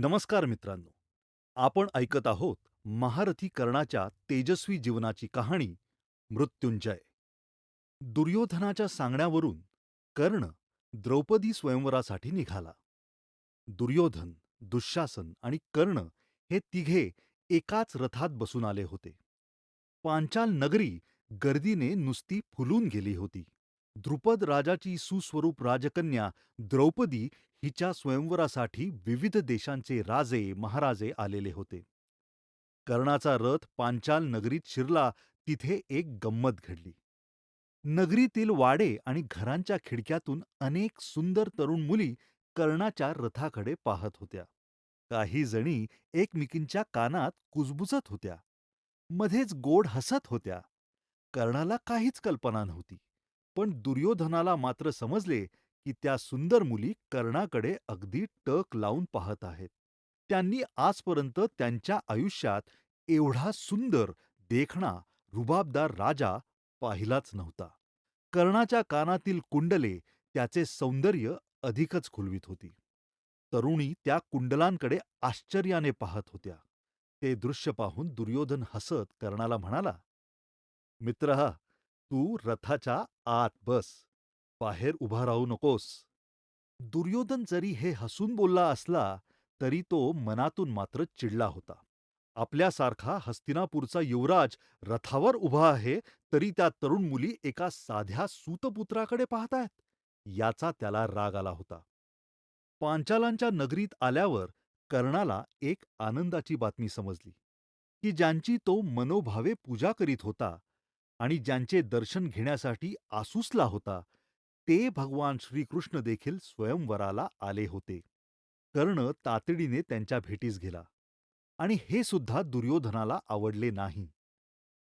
नमस्कार मित्रांनो. आपण ऐकत आहोत महारथी कर्णाच्या तेजस्वी जीवनाची कहाणी मृत्युंजय. दुर्योधनाच्या सांगण्यावरून कर्ण द्रौपदी स्वयंवरासाठी निघाला. दुर्योधन दुःशासन आणि कर्ण हे तिघे एकाच रथात बसून आले होते. पांचाल नगरी गर्दीने नुसती फुलून गेली होती. द्रुपद राजाची सुस्वरूप राजकन्या द्रौपदी हिच्या स्वयंवरासाठी विविध देशांचे राजे महाराजे आलेले होते. कर्णाचा रथ पांचाल नगरीत शिरला तिथे एक गंमत घडली. नगरीतील वाडे आणि घरांच्या खिडक्यातून अनेक सुंदर तरुण मुली कर्णाच्या रथाकडे पाहत होत्या. काही जणी एकमेकींच्या कानात कुजबुजत होत्या. मध्येच गोड हसत होत्या. कर्णाला काहीच कल्पना नव्हती. पण दुर्योधनाला मात्र समजले की त्या सुंदर मुली कर्णाकडे अगदी टक लावून पाहत आहेत. त्यांनी आजपर्यंत त्यांच्या आयुष्यात एवढा सुंदर देखणा रुबाबदार राजा पाहिलाच नव्हता. कर्णाच्या कानातील कुंडले त्याचे सौंदर्य अधिकच खुलवीत होती. तरुणी त्या कुंडलांकडे आश्चर्याने पाहत होत्या. ते दृश्य पाहून दुर्योधन हसत कर्णाला म्हणाला मित्र तू रथाच्या आत बस. बाहेर उभा राहू नकोस. दुर्योधन जरी हे हसून बोलला असला तरी तो मनातून मात्र चिडला होता. आपल्यासारखा हस्तिनापूरचा युवराज रथावर उभा आहे तरी त्या तरुण मुली एका साध्या सूतपुत्राकडे पाहतायत. याचा त्याला राग आला होता. पांचालांच्या नगरीत आल्यावर कर्णाला एक आनंदाची बातमी समजली की ज्यांची तो मनोभावे पूजा करीत होता आणि ज्यांचे दर्शन घेण्यासाठी आसुसला होता ते भगवान श्रीकृष्ण देखील स्वयंवराला आले होते. कर्ण तातडीने त्यांच्या भेटीस गेला आणि हे सुद्धा दुर्योधनाला आवडले नाही.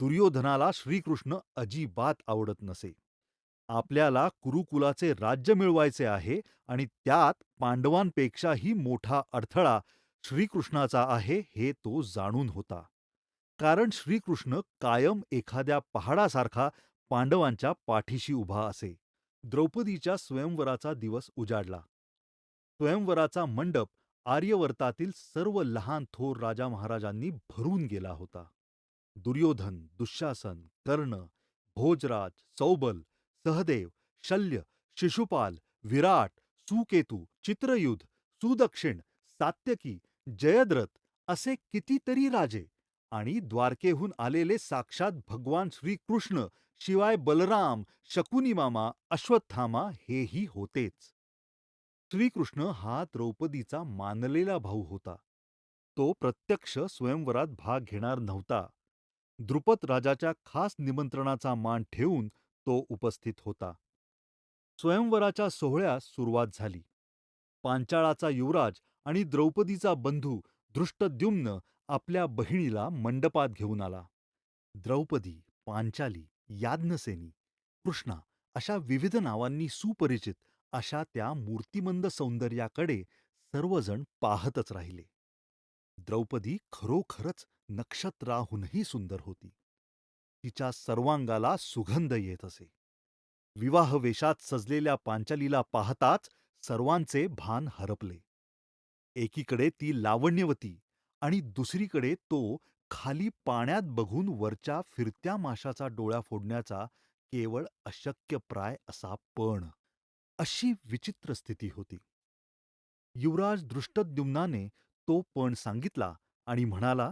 दुर्योधनाला श्रीकृष्ण अजिबात आवडत नसे. आपल्याला कुरुकुलाचे राज्य मिळवायचे आहे आणि त्यात पांडवांपेक्षाही मोठा अडथळा श्रीकृष्णाचा आहे हे तो जाणून होता. कारण श्रीकृष्ण कायम एखाद्या पहाडासारखा पांडवांच्या पाठीशी उभा असे. द्रौपदीच्या स्वयंवराचा दिवस उजाडला. स्वयंवराचा मंडप आर्यवर्तातील सर्व लहान थोर राजा महाराजांनी भरून गेला होता. दुर्योधन दुःशासन कर्ण भोजराज सौबल सहदेव शल्य शिशुपाल विराट सुकेतू चित्रयुध सुदक्षिण सात्यकी जयद्रथ असे कितीतरी राजे आणि द्वारकेहून आलेले साक्षात भगवान श्रीकृष्ण शिवाय बलराम शकुनी मामा अश्वत्थामा हेही होतेच. श्रीकृष्ण हा द्रौपदीचा मानलेला भाऊ होता. तो प्रत्यक्ष स्वयंवरात भाग घेणार नव्हता. द्रुपद राजाच्या खास निमंत्रणाचा मान ठेवून तो उपस्थित होता. स्वयंवराच्या सोहळ्यास सुरुवात झाली. पांचाळाचा युवराज आणि द्रौपदीचा बंधू दृष्टद्युम्न आपल्या बहिणीला मंडपात घेऊन आला. द्रौपदी पांचाली याज्ञसेनी कृष्णा अशा विविध नावांनी सुपरिचित अशा त्या मूर्तिमंद सौंदर्याकडे सर्वजण पाहतच राहिले. द्रौपदी खरोखरच नक्षत्राहूनही सुंदर होती. तिच्या सर्वांगाला सुगंध येत असे. विवाह वेशात सजलेल्या पांचालीला पाहताच सर्वांचे भान हरपले. एकीकडे ती लावण्यवती आणि दुसरीकडे तो खाली पाण्यात बघून वरच्या फिरत्या माशाचा डोळा फोडण्याचा केवळ अशक्यप्राय असा पण. अशी विचित्र स्थिती होती. युवराज दृष्टद्युम्नाने तो पण सांगितला आणि म्हणाला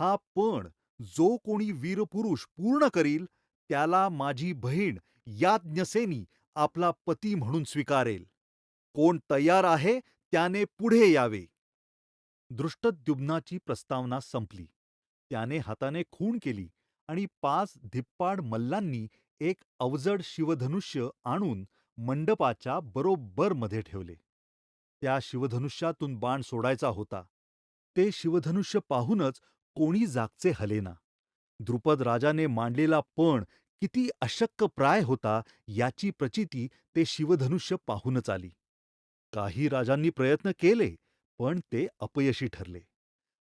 हा पण जो कोणी वीरपुरुष पूर्ण करील त्याला माझी बहीण याज्ञसेनी आपला पती म्हणून स्वीकारेल. कोण तयार आहे त्याने पुढे यावे. दृष्टद्युम्नाची प्रस्तावना संपली. त्याने हाताने खूण केली आणि पाच धिप्पाड मल्लांनी एक अवजड शिवधनुष्य आणून मंडपाच्या बरोबर मध्ये ठेवले. त्या शिवधनुष्यातून बाण सोडायचा होता. ते शिवधनुष्य पाहूनच कोणी जागचे हलेना. द्रुपद राजाने मांडलेला पण किती अशक्यप्राय होता याची प्रचिती ते शिवधनुष्य पाहूनच आली. काही राजांनी प्रयत्न केले पण ते अपयशी ठरले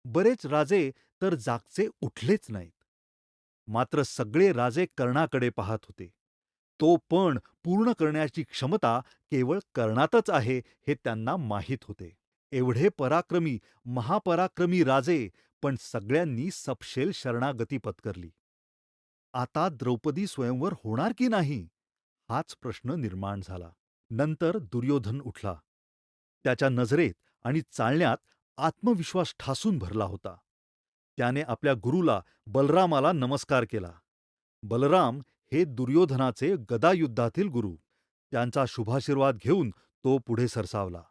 बरेच राजे तर जागचे उठलेच नाहीत मात्र सगळे राजे कर्णाकडे पाहत होते तो पण पूर्ण करण्याची क्षमता केवळ कर्णातच आहे हे त्यांना माहीत होते एवढे पराक्रमी, महापराक्रमी राजे, पण सगळ्यांनी सपशेल शरणागती पत्करली. आता द्रौपदी स्वयंवर होणार की नाही हाच प्रश्न निर्माण झाला. नंतर दुर्योधन उठला. त्याच्या नजरेत आणि चालण्यात आत्मविश्वास ठासून भरला होता. त्याने आपल्या गुरुला बलरामाला नमस्कार केला. बलराम हे दुर्योधनाचे गदायुद्धातील गुरु. त्यांचा शुभाशीर्वाद घेऊन तो पुढे सरसावला.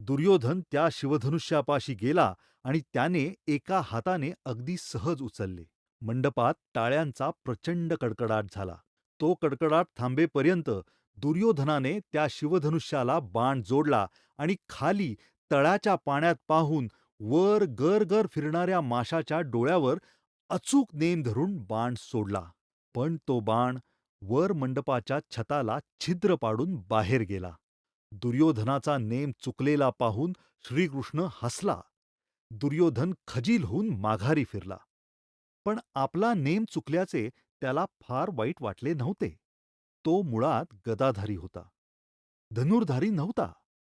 दुर्योधन त्या शिवधनुष्यापाशी गेला आणि त्याने एका हाताने अगदी सहज उचलले. मंडपात टाळ्यांचा प्रचंड कडकडाट झाला. तो कडकडाट थांबेपर्यंत दुर्योधनाने त्या शिवधनुष्याला बाण जोडला आणि खाली तळ्याच्या पाण्यात पाहून वर गरगर फिरणाऱ्या माशाच्या डोळ्यावर अचूक नेम धरून बाण सोडला. पण तो बाण वर मंडपाच्या छताला छिद्र पाडून बाहेर गेला. दुर्योधनाचा नेम चुकलेला पाहून श्रीकृष्ण हसला. दुर्योधन खजील होऊन माघारी फिरला. पण आपला नेम चुकल्याचे त्याला फार वाईट वाटले नव्हते. तो मुळात गदाधारी होता. धनुर्धारी नव्हता.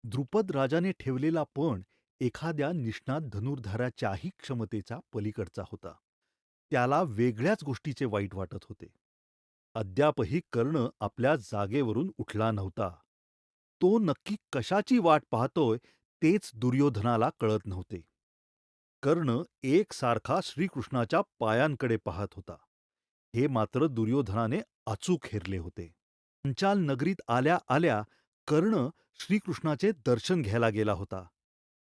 द्रुपद राजाने ठेवलेला पण एखाद्या निष्णात धनुर्धाराच्याही क्षमतेच्या पलीकडचा होता. त्याला वेगळ्याच गोष्टीचे वाईट वाटत होते. अद्यापही कर्ण आपल्या जागेवरून उठला नव्हता. तो नक्की कशाची वाट पाहतोय तेच दुर्योधनाला कळत नव्हते. कर्ण एकसारखा श्रीकृष्णाच्या पायांकडे पाहत होता. हे मात्र दुर्योधनाने अचूक हेरले होते. पंचाल नगरीत आल्या आल्या कर्ण श्रीकृष्णाचे दर्शन घ्यायला गेला होता.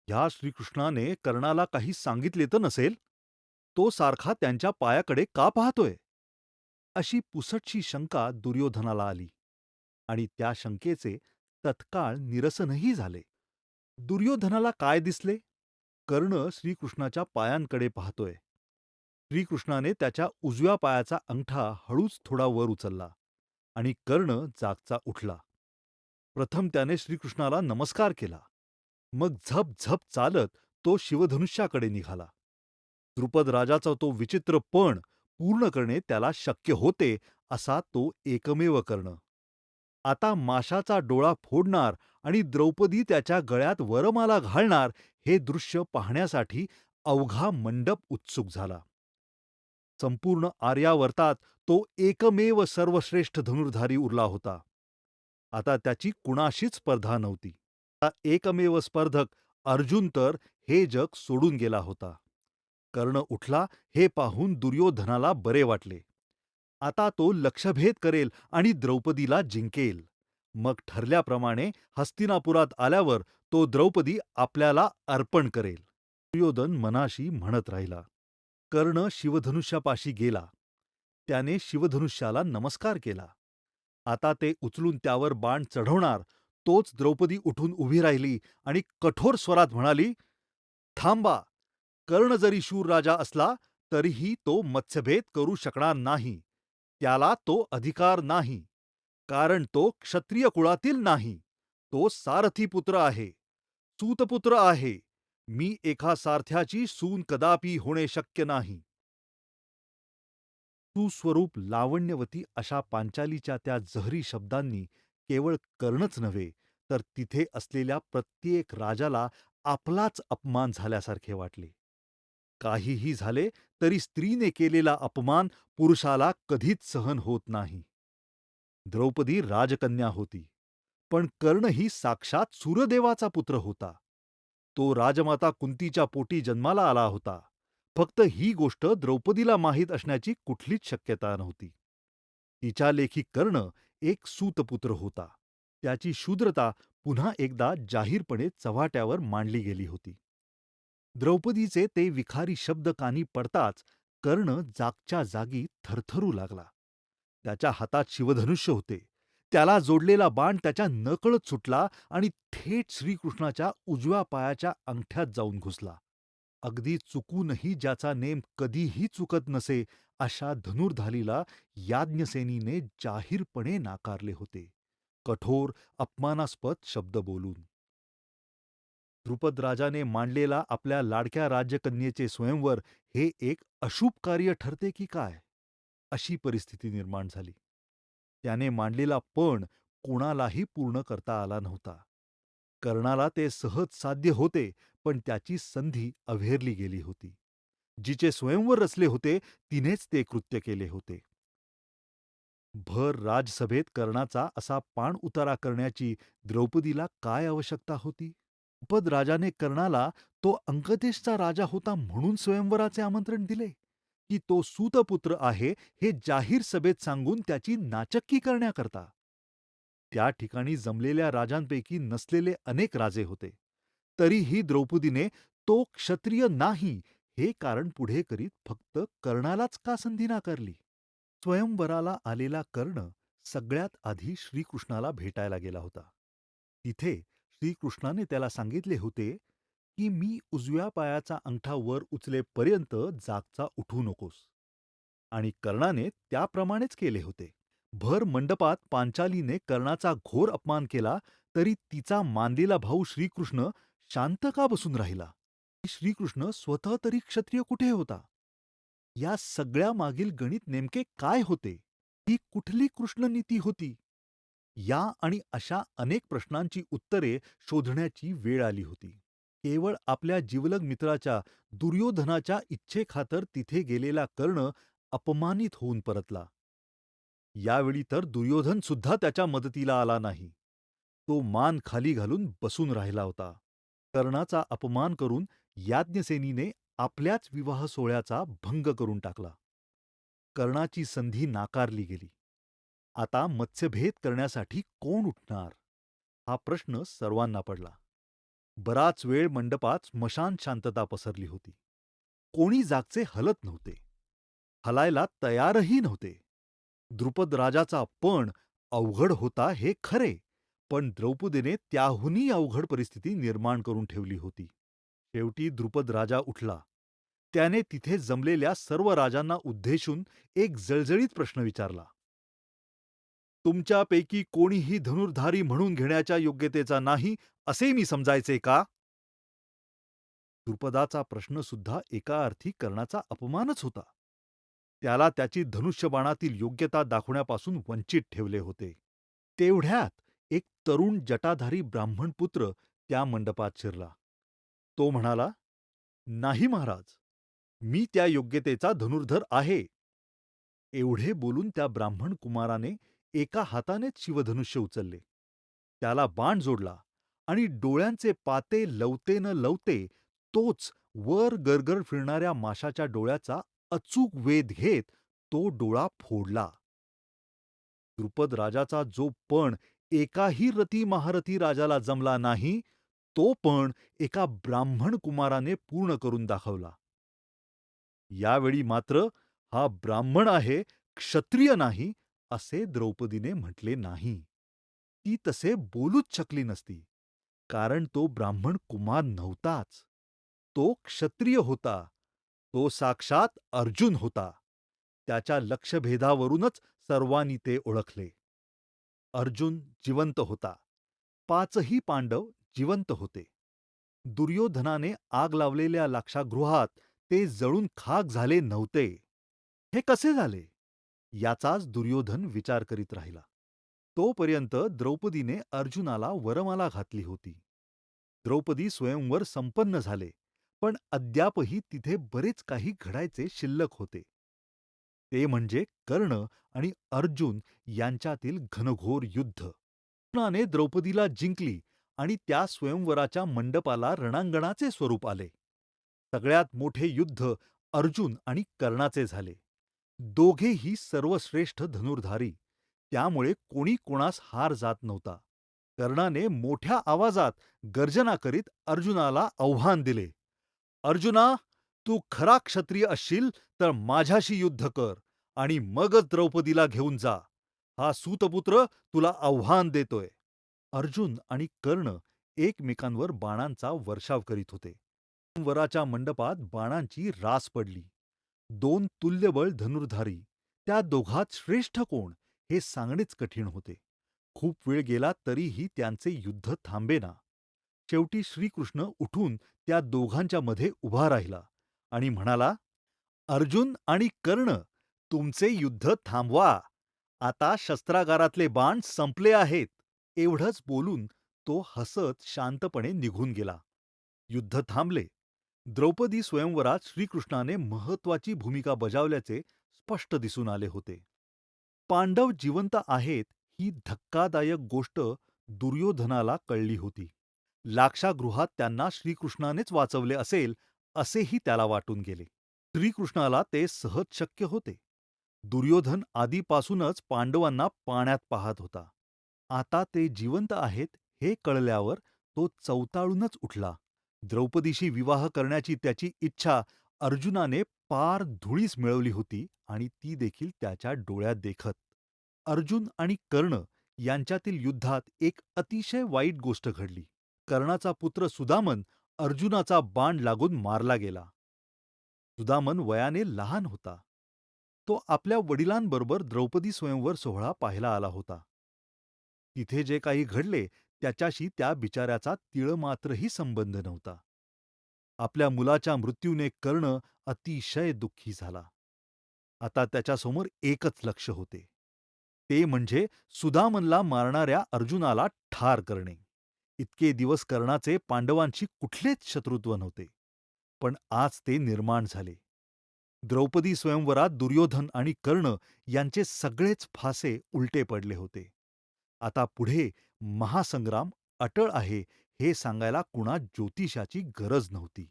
ह्या श्रीकृष्णाने कर्णाला काही सांगितले तर नसेल? तो सारखा त्यांच्या पायाकडे का पाहतोय? अशी पुसटशी शंका दुर्योधनाला आली आणि त्या शंकेचे तत्काळ निरसनही झाले. दुर्योधनाला काय दिसले? कर्ण श्रीकृष्णाच्या पायांकडे पाहतोय. श्रीकृष्णाने त्याच्या उजव्या पायाचा अंगठा हळूच थोडा वर उचलला आणि कर्ण जागचा उठला. प्रथम त्याने श्रीकृष्णाला नमस्कार केला. मग झप झप चालत तो शिवधनुष्याकडे निघाला. द्रुपद राजाचा तो विचित्र पण पूर्ण करणे त्याला शक्य होते असा तो एकमेव कर्ण. आता माशाचा डोळा फोडणार आणि द्रौपदी त्याच्या गळ्यात वरमाला घालणार हे दृश्य पाहण्यासाठी अवघा मंडप उत्सुक झाला. संपूर्ण आर्यावर्तात तो एकमेव सर्वश्रेष्ठ धनुर्धारी उरला होता. आता त्याची कुणाशीच स्पर्धा नव्हती. एकमेव स्पर्धक अर्जुन तर हे जग सोडून गेला होता. कर्ण उठला हे पाहून दुर्योधनाला बरे वाटले. आता तो लक्षभेद करेल आणि द्रौपदीला जिंकेल. मग ठरल्याप्रमाणे हस्तिनापुरात आल्यावर तो द्रौपदी आपल्याला अर्पण करेल. दुर्योधन मनाशी म्हणत राहिला. कर्ण शिवधनुष्यापाशी गेला. त्याने शिवधनुष्याला नमस्कार केला. आता ते उचलून त्यावर बाण चढवणार तोच द्रौपदी उठून उभी राहिली आणि कठोर स्वरात म्हणाली, थांबा. कर्ण जरी शूर राजा असला तरीही तो मत्स्यभेद करू शकणार नाही. त्याला तो अधिकार नाही. कारण तो क्षत्रिय कुळातील नाही. तो सारथीपुत्र आहे. सूतपुत्र आहे. मी एका सारथ्याची सून कदापि होणे शक्य नाही. सुस्वरूप लावण्यवती अशा पांचालीच्या त्या जहरी शब्दांनी केवळ कर्णच नव्हे तर तिथे असलेल्या प्रत्येक राजाला आपलाच अपमान झाल्यासारखे वाटले. काहीही झाले तरी स्त्रीने केलेला अपमान पुरुषाला कधीच सहन होत नाही. द्रौपदी राजकन्या होती, पण कर्ण ही साक्षात सूर्यदेवाचा पुत्र होता. तो राजमाता कुंतीच्या पोटी जन्माला आला होता. फक्त ही गोष्ट द्रौपदीला माहीत असण्याची कुठलीच शक्यता नव्हती. तिच्या लेखी कर्ण एक सूतपुत्र होता. त्याची शूद्रता पुन्हा एकदा जाहीरपणे चव्हाट्यावर मांडली गेली होती. द्रौपदीचे ते विखारी शब्द कानी पडताच कर्ण जागच्या जागी थरथरू लागला. त्याच्या हातात शिवधनुष्य होते. त्याला जोडलेला बाण त्याच्या नकळत सुटला आणि थेट श्रीकृष्णाच्या उजव्या पायाच्या अंगठ्यात जाऊन घुसला. अगदी चुकूनही ज्याचा नेम कधीही चुकत नसे अशा धनुर्धालीला याज्ञसेनीने जाहीरपणे नाकारले होते. कठोर अपमानास्पद शब्द बोलून. द्रुपद राजाने मांडलेला आपल्या लाडक्या राज्यकन्येचे स्वयंवर हे एक अशुभ कार्य ठरते की काय अशी परिस्थिती निर्माण झाली. त्याने मांडलेला पण कोणालाही पूर्ण करता आला नव्हता. कर्णाला ते सहज साध्य होते पण त्याची संधी अव्हेरली गेली होती. जिचे स्वयंवर रचले होते तिनेच ते कृत्य केले होते. भर राजसभेत कर्णाचा असा पाणउतारा करण्याची द्रौपदीला काय आवश्यकता होती? द्रुपद राजाने कर्णाला तो अंकदेशचा राजा होता म्हणून स्वयंवराचे आमंत्रण दिले, की तो सूतपुत्र आहे हे जाहीर सभेत सांगून त्याची नाचक्की करण्याकरता? त्या ठिकाणी जमलेल्या राजांपैकी नसलेले अनेक राजे होते. तरीही द्रौपदीने तो क्षत्रिय नाही हे कारण पुढे करीत फक्त कर्णालाच का संधी नाकारली? स्वयंवराला आलेला कर्ण सगळ्यात आधी श्रीकृष्णाला भेटायला गेला होता. तिथे श्रीकृष्णाने त्याला सांगितले होते, की मी उजव्या पायाचा अंगठा वर उचलेपर्यंत जागचा उठू नकोस. आणि कर्णाने त्याप्रमाणेच केले होते. भर मंडपात पांचालीने कर्णाचा घोर अपमान केला तरी तिचा मानलेला भाऊ श्रीकृष्ण शांत का बसून राहिला? श्रीकृष्ण स्वतः तरी क्षत्रिय कुठे होता? या सगळ्या मागील गणित नेमके काय होते? ही कुठली कृष्णनीती होती? या आणि अशा अनेक प्रश्नांची उत्तरे शोधण्याची वेळ आली होती. केवळ आपल्या जिवलग मित्राच्या दुर्योधनाच्या इच्छेखातर तिथे गेलेला कर्ण अपमानित होऊन परतला. यावेळी तर दुर्योधन सुद्धा त्याच्या मदतीला आला नाही. तो मान खाली घालून बसून राहिला होता. कर्णाचा अपमान करून याज्ञसेनीने आपल्याच विवाह सोहळ्याचा भंग करून टाकला. कर्णाची संधी नाकारली गेली. आता मत्स्यभेद करण्यासाठी कोण उठणार? हा प्रश्न सर्वांना पडला. बराच वेळ मंडपात स्मशान शांतता पसरली होती. कोणी जागचे हलत नव्हते. हलायला तयारही नव्हते. द्रुपद राजाचा पण अवघड होता हे खरे, पण द्रौपदीने त्याहूनही अवघड परिस्थिती निर्माण करून ठेवली होती. शेवटी द्रुपद राजा उठला. त्याने तिथे जमलेल्या सर्व राजांना उद्देशून एक जळजळीत प्रश्न विचारला. तुमच्यापैकी कोणीही धनुर्धारी म्हणून घेण्याच्या योग्यतेचा नाही असे मी समजायचे का? द्रुपदाचा प्रश्न सुद्धा एका अर्थी कर्णाचा अपमानच होता. त्याला त्याची धनुष्यबाणातील योग्यता दाखवण्यापासून वंचित ठेवले होते. तेवढ्यात एक तरुण जटाधारी ब्राह्मण पुत्र त्या मंडपात शिरला. तो म्हणाला, "नाही महाराज, मी त्या योग्यतेचा धनुर्धर आहे." एवढे बोलून त्या ब्राह्मण कुमाराने एका हातानेच शिवधनुष्य उचलले. त्याला बाण जोडला आणि डोळ्यांचे पाते लवते न लवते तोच वर गरगर फिरणाऱ्या माशाच्या डोळ्याचा अचूक वेध घेत तो डोळा फोडला. द्रुपद राजाचा जो पण एकाही रती महारथी राजाला जमला नाही, तो पण एका ब्राह्मण कुमाराने पूर्ण करून दाखवला. यावेळी मात्र हा ब्राह्मण आहे, क्षत्रिय नाही, असे द्रौपदीने म्हटले नाही. ती तसे बोलूच शकली नसती, कारण तो ब्राह्मण कुमार नव्हताच. तो क्षत्रिय होता. तो साक्षात अर्जुन होता. त्याच्या लक्षभेदावरूनच सर्वांनी ते ओळखले. अर्जुन जिवंत होता. पाचही पांडव जिवंत होते. दुर्योधनाने आग लावलेल्या लाक्षागृहात ते जळून खाक झाले नव्हते. हे कसे झाले? याचाच दुर्योधन विचार करीत राहिला. तोपर्यंत द्रौपदीने अर्जुनाला वरमाला घातली होती. द्रौपदी स्वयंवर संपन्न झाले, पण अद्यापही तिथे बरेच काही घडायचे शिल्लक होते. ते म्हणजे कर्ण आणि अर्जुन यांच्यातील घनघोर युद्ध. अर्जुनाने द्रौपदीला जिंकली आणि त्या स्वयंवराच्या मंडपाला रणांगणाचे स्वरूप आले. सगळ्यात मोठे युद्ध अर्जुन आणि कर्णाचे झाले. दोघेही सर्वश्रेष्ठ धनुर्धारी, त्यामुळे कोणी कोणास हार जात नव्हता. कर्णाने मोठ्या आवाजात गर्जना करीत अर्जुनाला आव्हान दिले, "अर्जुना, तू खरा क्षत्रिय असशील तर माझ्याशी युद्ध कर आणि मगच द्रौपदीला घेऊन जा. हा सूतपुत्र तुला आव्हान देतोय." अर्जुन आणि कर्ण एकमेकांवर बाणांचा वर्षाव करीत होते. वराच्या मंडपात बाणांची रास पडली. दोन तुल्यबळ धनुर्धारी, त्या दोघात श्रेष्ठ कोण हे सांगणेच कठीण होते. खूप वेळ गेला तरीही त्यांचे युद्ध थांबेना. शेवटी श्रीकृष्ण उठून त्या दोघांच्या मध्ये उभा राहिला आणि म्हणाला, "अर्जुन आणि कर्ण, तुमचे युद्ध थांबवा. आता शस्त्रागारातले बाण संपले आहेत." एवढंच बोलून तो हसत शांतपणे निघून गेला. युद्ध थांबले द्रौपदी स्वयंवरात श्रीकृष्णाने महत्वाची भूमिका बजावल्याचे स्पष्ट दिसून आले होते पांडव जिवंत आहेत ही धक्कादायक गोष्ट दुर्योधनाला कळली होती लाक्षागृहात त्यांना श्रीकृष्णानेच वाचवले असेल असेही त्याला वाटून गेले श्रीकृष्णाला ते सहज शक्य होते. दुर्योधन आधीपासूनच पांडवांना पाण्यात पाहत होता. आता ते जिवंत आहेत हे कळल्यावर तो चवताळूनच उठला. द्रौपदीशी विवाह करण्याची त्याची इच्छा अर्जुनाने पार धुळीस मिळवली होती आणि ती देखील त्याच्या डोळ्यात देखत. अर्जुन आणि कर्ण यांच्यातील युद्धात एक अतिशय वाईट गोष्ट घडली. कर्णाचा पुत्र सुदामन अर्जुनाचा बाण लागून मारला गेला. सुदामन वयाने लहान होता. तो आपल्या वडिलांबरोबर द्रौपदी स्वयंवर सोहळा पाहायला आला होता. तिथे जे काही घडले त्याच्याशी त्या बिचाऱ्याचा तिळमात्रही संबंध नव्हता. आपल्या मुलाच्या मृत्यूने कर्ण अतिशय दुःखी झाला. आता त्याच्यासमोर एकच लक्ष होते. ते म्हणजे सुदामनला मारणाऱ्या अर्जुनाला ठार करणे. इतके दिवस कर्णाचे पांडवांशी कुठलेच शत्रुत्व नव्हते. पण आज ते निर्माण झाले. द्रौपदी स्वयंवरात दुर्योधन आणि कर्ण यांचे सगळेच फासे उलटे पडले होते. आता पुढे महासंग्राम अटळ आहे हे सांगायला कुणा ज्योतिषाची गरज नव्हती.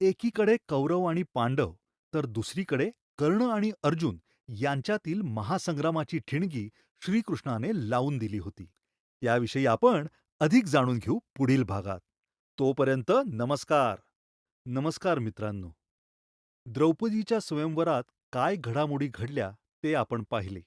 एकीकडे कौरव आणि पांडव तर दुसरीकडे कर्ण आणि अर्जुन यांच्यातील महासंग्रामाची ठिणगी श्रीकृष्णाने लावून दिली होती. त्याविषयी आपण अधिक जाणून घेऊ पुढील भागात. तोपर्यंत नमस्कार! नमस्कार मित्रांनो. द्रौपदीच्या स्वयंवरात काय घडामोडी घडल्या ते आपण पाहिले.